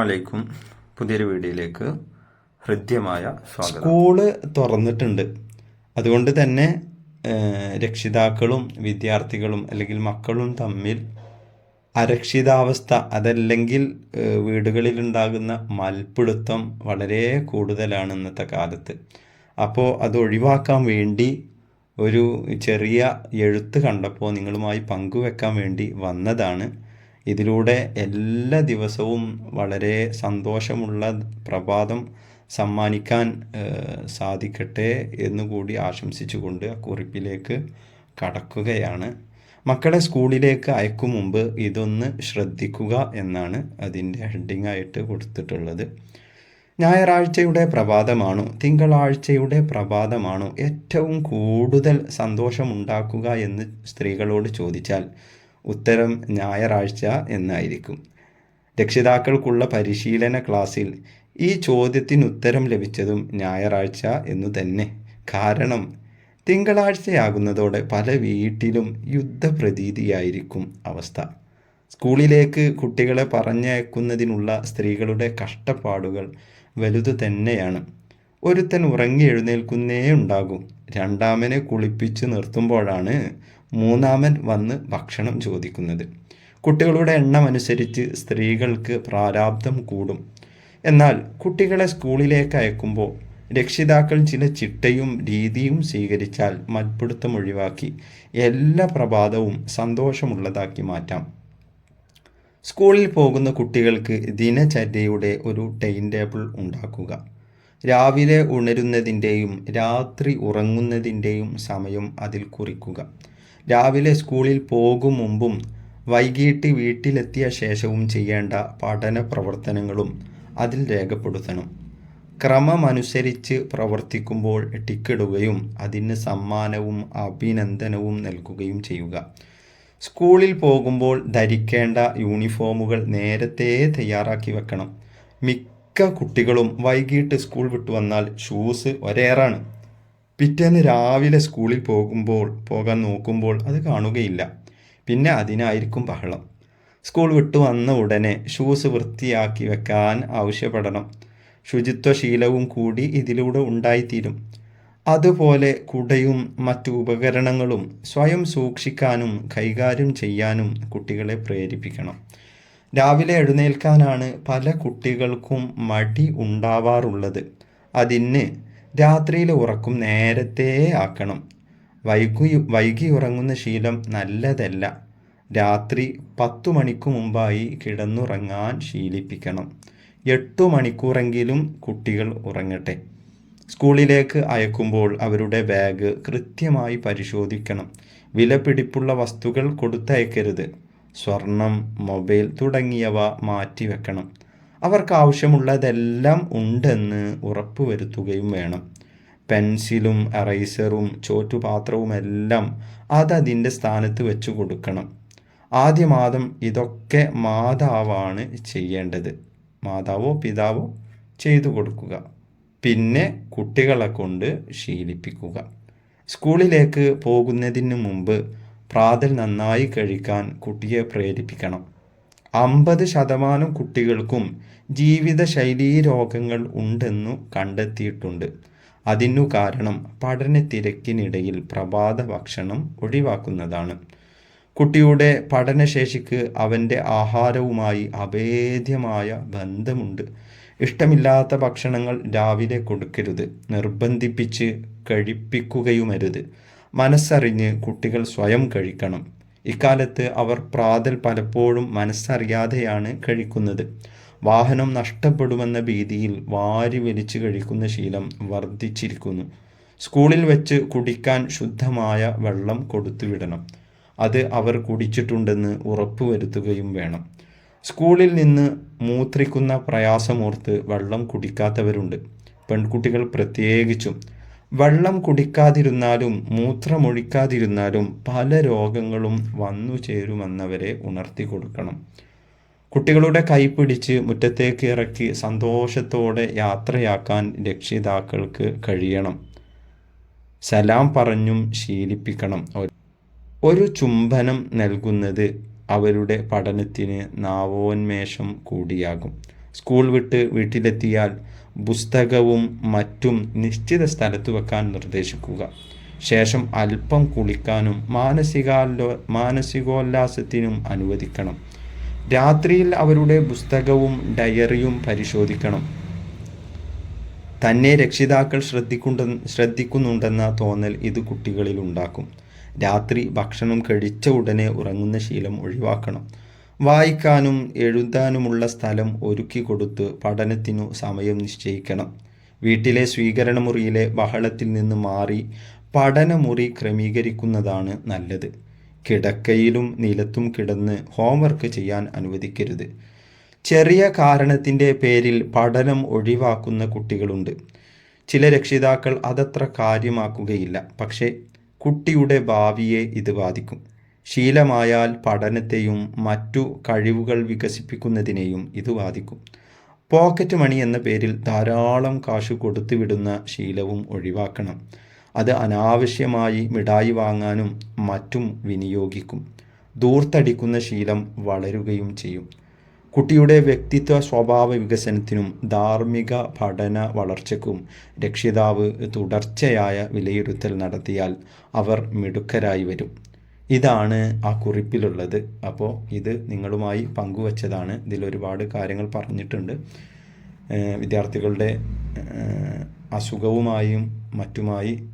അലൈക്കും പുതിയൊരു വീഡിയോയിലേക്ക് ഹൃദ്യമായ സ്വാഗതം. സ്കൂൾ തുറന്നിട്ടുണ്ട്. അതുകൊണ്ട് തന്നെ രക്ഷിതാക്കളും വിദ്യാർത്ഥികളും അല്ലെങ്കിൽ മക്കളും തമ്മിൽ അരക്ഷിതാവസ്ഥ അതല്ലെങ്കിൽ വീടുകളിലുണ്ടാകുന്ന മൽപ്പിടുത്തം വളരെ കൂടുതലാണ് ഇന്നത്തെ കാലത്ത്. അപ്പോൾ അത് ഒഴിവാക്കാൻ വേണ്ടി ഒരു ചെറിയ എഴുത്ത് കണ്ടപ്പോൾ നിങ്ങളുമായി പങ്കുവെക്കാൻ വേണ്ടി വന്നതാണ്. ഇതിലൂടെ എല്ലാ ദിവസവും വളരെ സന്തോഷമുള്ള പ്രഭാതം സമ്മാനിക്കാൻ സാധിക്കട്ടെ എന്നുകൂടി ആശംസിച്ചുകൊണ്ട് ആ കുറിപ്പിലേക്ക് കടക്കുകയാണ്. മക്കളെ സ്കൂളിലേക്ക് അയക്കും മുമ്പ് ഇതൊന്ന് ശ്രദ്ധിക്കുക എന്നാണ് അതിന്റെ ഹെഡിങ് ആയിട്ട് കൊടുത്തിട്ടുള്ളത്. ഞായറാഴ്ചയുടെ പ്രഭാതമാണോ? തിങ്കളാഴ്ചയുടെ പ്രഭാതമാണോ? ഏറ്റവും കൂടുതൽ സന്തോഷമുണ്ടാക്കുക എന്ന് സ്ത്രീകളോട് ചോദിച്ചാൽ ഉത്തരം ഞായറാഴ്ച എന്നായിരിക്കും. രക്ഷിതാക്കൾക്കുള്ള പരിശീലന ക്ലാസ്സിൽ ഈ ചോദ്യത്തിന് ഉത്തരം ലഭിച്ചതും ഞായറാഴ്ച എന്നു തന്നെ. കാരണം തിങ്കളാഴ്ചയാകുന്നതോടെ പല വീട്ടിലും യുദ്ധപ്രതീതിയായിരിക്കും അവസ്ഥ. സ്കൂളിലേക്ക് കുട്ടികളെ പറഞ്ഞയക്കുന്നതിനുള്ള സ്ത്രീകളുടെ കഷ്ടപ്പാടുകൾ വലുത് തന്നെയാണ്. ഒരുത്തൻ ഉറങ്ങി എഴുന്നേൽക്കുന്നേ ഉണ്ടാകും. രണ്ടാമനെ കുളിപ്പിച്ചു നിർത്തുമ്പോഴാണ് മൂന്നാമൻ വന്ന് ഭക്ഷണം ചോദിക്കുന്നത്. കുട്ടികളുടെ എണ്ണം അനുസരിച്ച് സ്ത്രീകൾക്ക് പ്രാരാബ്ധം കൂടും. എന്നാൽ കുട്ടികളെ സ്കൂളിലേക്ക് അയക്കുമ്പോൾ രക്ഷിതാക്കൾ ചില ചിട്ടയും രീതിയും സ്വീകരിച്ചാൽ മൽപ്പിടുത്തം ഒഴിവാക്കി എല്ലാ പ്രഭാതവും സന്തോഷമുള്ളതാക്കി മാറ്റാം. സ്കൂളിൽ പോകുന്ന കുട്ടികൾക്ക് ദിനചര്യയുടെ ഒരു ടൈം ടേബിൾ ഉണ്ടാക്കുക. രാവിലെ ഉണരുന്നതിന്റെയും രാത്രി ഉറങ്ങുന്നതിന്റെയും സമയം അതിൽ കുറിക്കുക. രാവിലെ സ്കൂളിൽ പോകും മുമ്പും വൈകിട്ട് വീട്ടിലെത്തിയ ശേഷവും ചെയ്യേണ്ട പഠന പ്രവർത്തനങ്ങളും അതിൽ രേഖപ്പെടുത്തണം. ക്രമമനുസരിച്ച് പ്രവർത്തിക്കുമ്പോൾ ടിക്കിടുകയും അതിന് സമ്മാനവും അഭിനന്ദനവും നൽകുകയും ചെയ്യുക. സ്കൂളിൽ പോകുമ്പോൾ ധരിക്കേണ്ട യൂണിഫോമുകൾ നേരത്തെ തയ്യാറാക്കി വെക്കണം. മിക്ക കുട്ടികളും വൈകിട്ട് സ്കൂൾ വിട്ടു വന്നാൽ ഷൂസ് ഒരേറാണ്. പിറ്റേന്ന് രാവിലെ സ്കൂളിൽ പോകുമ്പോൾ പോകാൻ നോക്കുമ്പോൾ അത് കാണുകയില്ല. പിന്നെ അതിനായിരിക്കും ബഹളം. സ്കൂൾ വിട്ടു വന്ന ഉടനെ ഷൂസ് വൃത്തിയാക്കി വെക്കാൻ ആവശ്യപ്പെടണം. ശുചിത്വശീലവും കൂടി ഇതിലൂടെ ഉണ്ടായിത്തീരും. അതുപോലെ കുടയും മറ്റു ഉപകരണങ്ങളും സ്വയം സൂക്ഷിക്കാനും കൈകാര്യം ചെയ്യാനും കുട്ടികളെ പ്രേരിപ്പിക്കണം. രാവിലെ എഴുന്നേൽക്കാനാണ് പല കുട്ടികൾക്കും മടി ഉണ്ടാവാറുള്ളത്. അതിന് രാത്രിയിലെ ഉറക്കം നേരത്തെ ആക്കണം. വൈകി വൈകി ഉറങ്ങുന്ന ശീലം നല്ലതല്ല. രാത്രി പത്തു മണിക്കു മുമ്പായി കിടന്നുറങ്ങാൻ ശീലിപ്പിക്കണം. എട്ടു മണിക്കൂറെങ്കിലും കുട്ടികൾ ഉറങ്ങട്ടെ. സ്കൂളിലേക്ക് അയക്കുമ്പോൾ അവരുടെ ബാഗ് കൃത്യമായി പരിശോധിക്കണം. വിലപിടിപ്പുള്ള വസ്തുക്കൾ കൊടുത്തയക്കരുത്. സ്വർണം മൊബൈൽ തുടങ്ങിയവ മാറ്റിവെക്കണം. അവർക്ക് ആവശ്യമുള്ളതെല്ലാം ഉണ്ടെന്ന് ഉറപ്പുവരുത്തുകയും വേണം. പെൻസിലും എറൈസറും ചോറ്റുപാത്രവും എല്ലാം അതതിന്റെ സ്ഥാനത്ത് വെച്ചു കൊടുക്കണം. ആദ്യ മാതം ഇതൊക്കെ മാതാവാണ് ചെയ്യേണ്ടത്. മാതാവോ പിതാവോ ചെയ്തു കൊടുക്കുക. പിന്നെ കുട്ടികളെ കൊണ്ട് ശീലിപ്പിക്കുക. സ്കൂളിലേക്ക് പോകുന്നതിന് മുമ്പ് പ്രാതൽ നന്നായി കഴിക്കാൻ കുട്ടിയെ പ്രേരിപ്പിക്കണം. അമ്പത് ശതമാനം കുട്ടികൾക്കും ജീവിതശൈലീ രോഗങ്ങൾ ഉണ്ടെന്നു കണ്ടെത്തിയിട്ടുണ്ട്. അതിനു കാരണം പഠന തിരക്കിനിടയിൽ പ്രഭാത ഭക്ഷണം ഒഴിവാക്കുന്നതാണ്. കുട്ടിയുടെ പഠനശേഷിക്ക് അവന്റെ ആഹാരവുമായി അഭേദ്യമായ ബന്ധമുണ്ട്. ഇഷ്ടമില്ലാത്ത ഭക്ഷണങ്ങൾ രാവിലെ കൊടുക്കരുത് നിർബന്ധിപ്പിച്ച് കഴിപ്പിക്കുകയുമരുത്. മനസ്സറിഞ്ഞ് കുട്ടികൾ സ്വയം കഴിക്കണം. ഇക്കാലത്ത് അവർ പ്രാതൽ പലപ്പോഴും മനസ്സറിയാതെയാണ് കഴിക്കുന്നത്. വാഹനം നഷ്ടപ്പെടുമെന്ന ഭീതിയിൽ വാരി വലിച്ച് കഴിക്കുന്ന ശീലം വർദ്ധിച്ചിരിക്കുന്നു. സ്കൂളിൽ വെച്ച് കുടിക്കാൻ ശുദ്ധമായ വെള്ളം കൊടുത്തുവിടണം അത് അവർ കുടിച്ചിട്ടുണ്ടെന്ന് ഉറപ്പുവരുത്തുകയും വേണം. സ്കൂളിൽ നിന്ന് മൂത്രിക്കുന്ന പ്രയാസമോർത്ത് വെള്ളം കുടിക്കാത്തവരുണ്ട്. പെൺകുട്ടികൾ പ്രത്യേകിച്ചും വെള്ളം കുടിക്കാതിരുന്നാലും മൂത്രമൊഴിക്കാതിരുന്നാലും പല രോഗങ്ങളും വന്നു ചേരുമെന്നവരെ ഉണർത്തി കൊടുക്കണം. കുട്ടികളുടെ കൈപിടിച്ച് മുറ്റത്തേക്ക് ഇറക്കി സന്തോഷത്തോടെ യാത്രയാക്കാൻ രക്ഷിതാക്കൾക്ക് കഴിയണം. സലാം പറഞ്ഞും ശീലിപ്പിക്കണം. ഒരു ചുംബനം നൽകുന്നത് അവരുടെ പഠനത്തിന് നാവോന്മേഷം കൂടിയാകും. സ്കൂൾ വിട്ട് വീട്ടിലെത്തിയാൽ പുസ്തകവും മറ്റും നിശ്ചിത സ്ഥലത്ത് വെക്കാൻ നിർദ്ദേശിക്കുക. ശേഷം അല്പം കുളിക്കാനും മാനസികാല്ലോ മാനസികോല്ലാസത്തിനും അനുവദിക്കണം. രാത്രിയിൽ അവരുടെ പുസ്തകവും ഡയറിയും പരിശോധിക്കണം. തന്നെ രക്ഷിതാക്കൾ ശ്രദ്ധിക്കുണ്ട ശ്രദ്ധിക്കുന്നുണ്ടെന്ന തോന്നൽ ഇത് കുട്ടികളിൽ ഉണ്ടാക്കും. രാത്രി ഭക്ഷണം കഴിച്ച ഉടനെ ഉറങ്ങുന്ന ശീലം ഒഴിവാക്കണം. വായിക്കാനും എഴുതാനുമുള്ള സ്ഥലം ഒരുക്കി കൊടുത്ത് പഠനത്തിനു സമയം നിശ്ചയിക്കണം. വീട്ടിലെ സ്വീകരണമുറിയിലെ ബഹളത്തിൽ നിന്ന് മാറി പഠനമുറി ക്രമീകരിക്കുന്നതാണ് നല്ലത്. കിടക്കയിലും നിലത്തും കിടന്ന് ഹോംവർക്ക് ചെയ്യാൻ അനുവദിക്കരുത്. ചെറിയ കാരണത്തിന്റെ പേരിൽ പഠനം ഒഴിവാക്കുന്ന കുട്ടികളുണ്ട്. ചില രക്ഷിതാക്കൾ അതത്ര കാര്യമാക്കുകയില്ല. പക്ഷേ കുട്ടിയുടെ ഭാവിയെ ഇത് ബാധിക്കും. ശീലമായാൽ പഠനത്തെയും മറ്റു കഴിവുകൾ വികസിപ്പിക്കുന്നതിനെയും ഇത് ബാധിക്കും. പോക്കറ്റ് മണി എന്ന പേരിൽ ധാരാളം കാശു കൊടുത്തുവിടുന്ന ശീലവും ഒഴിവാക്കണം. അത് അനാവശ്യമായി മിഠായി വാങ്ങാനും മറ്റും വിനിയോഗിക്കും. ദൂർത്തടിക്കുന്ന ശീലം വളരുകയും ചെയ്യും. കുട്ടിയുടെ വ്യക്തിത്വ സ്വഭാവ വികസനത്തിനും ധാർമ്മിക പഠന വളർച്ചയ്ക്കും രക്ഷിതാവ് തുടർച്ചയായ വിലയിരുത്തൽ നടത്തിയാൽ അവർ മിടുക്കരായി വരും. ഇതാണ് ആ കുറിപ്പിലുള്ളത്. അപ്പോൾ ഇത് നിങ്ങളുമായി പങ്കുവച്ചതാണ്. ഇതിൽ ഒരുപാട് കാര്യങ്ങൾ പറഞ്ഞിട്ടുണ്ട്. വിദ്യാർത്ഥികളുടെ അസുഖവുമായും മറ്റുമായി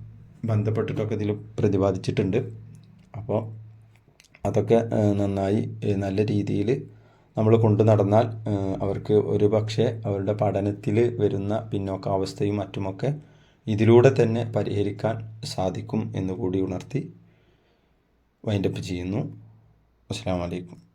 ബന്ധപ്പെട്ടിട്ടൊക്കെ ഇതിൽ പ്രതിപാദിച്ചിട്ടുണ്ട്. അപ്പോൾ അതൊക്കെ നന്നായി നല്ല രീതിയിൽ നമ്മൾ കൊണ്ടു നടന്നാൽ അവർക്ക് ഒരു പക്ഷേ അവരുടെ പഠനത്തിൽ വരുന്ന പിന്നോക്കാവസ്ഥയും മറ്റുമൊക്കെ ഇതിലൂടെ തന്നെ പരിഹരിക്കാൻ സാധിക്കും എന്നുകൂടി ഉണർത്തി വൈൻഡപ്പ് ചെയ്യുന്നു. അസ്സാം വലൈക്കും